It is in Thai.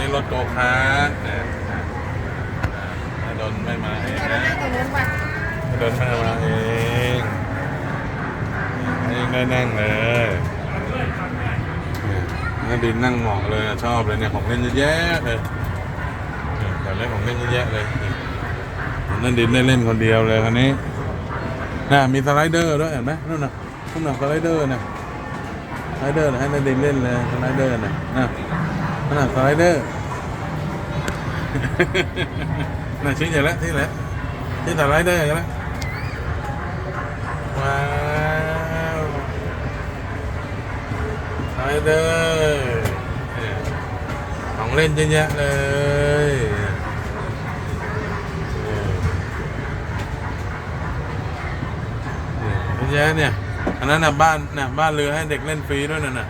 นี่รถโกคาร์ทนี่ยนายดนไม่มาเองนะนั่งตรงนู้นไปนายดนไม่มาเองเองได้นั่งเลยนี่ยนดินนั่งเหมาะเลยชอบเลยเนี่ยของเล่นเยอะแยะเลยเนี่ยแต่เล่นของเล่นเยอะแยะเลยนั่นดินได้เล่นคนเดียวเลยคันนี้น่ะมีสไลเดอร์ด้วยเห็นไหมนู่นน่ะนู่นน่ะสไลเดอร์น่ะสไลเดอร์นะให้นาดินเล่นเลยสไลเดอร์น่ะน่ะ นั่นน่ะสไลเดอร์น่ะชี้ใหญ่แล้วชี้แล้วชี้สไลเดอร์กันแล้วว้าวสไลเดอร์เนี่ยของเล่นเยอะแยะเลยเยเยอะแยะเนี่ยอันนั้นน่ะบ้านน่ะบ้านเรือให้เด็กเล่นฟรีด้วยน่ะน่ะ